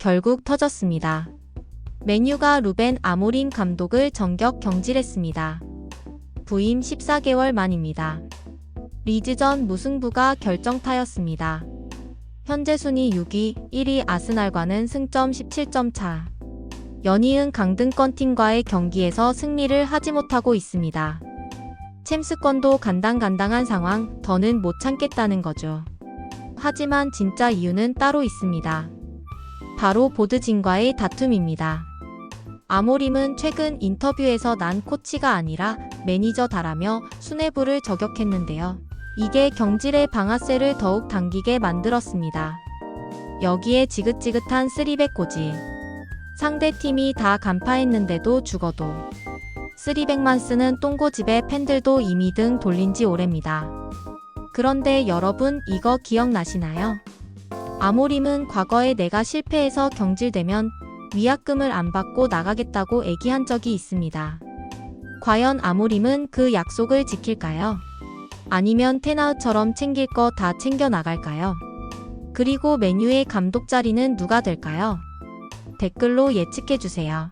결국 터졌습니다. 메뉴가 루벤 아모린 감독을 전격 경질했습니다. 부임 14개월 만입니다. 리즈전 무승부가 결정타였습니다. 현재 순위 6위, 1위 아스날과는 승점 17점 차. 연이은 강등권 팀과의 경기에서 승리를 하지 못하고 있습니다. 챔스권도 간당간당한 상황, 더는 못 참겠다는 거죠. 하지만 진짜 이유는 따로 있습니다. 바로 보드진과의 다툼입니다. 아모림은 최근 인터뷰에서 난 코치가 아니라 매니저다라며 수뇌부를 저격했는데요. 이게 경질의 방아쇠를 더욱 당기게 만들었습니다. 여기에 지긋지긋한 쓰리백 고지. 상대 팀이 다 간파했는데도 죽어도. 쓰리백만 쓰는 똥고집에 팬들도 이미 등 돌린 지 오래입니다. 그런데 여러분 이거 기억나시나요? 아모림은 과거에 내가 실패해서 경질되면 위약금을 안 받고 나가겠다고 애기한 적이 있습니다. 과연 아모림은 그 약속을 지킬까요? 아니면 테나우처럼 챙길 거 다 챙겨 나갈까요? 그리고 메뉴의 감독 자리는 누가 될까요? 댓글로 예측해주세요.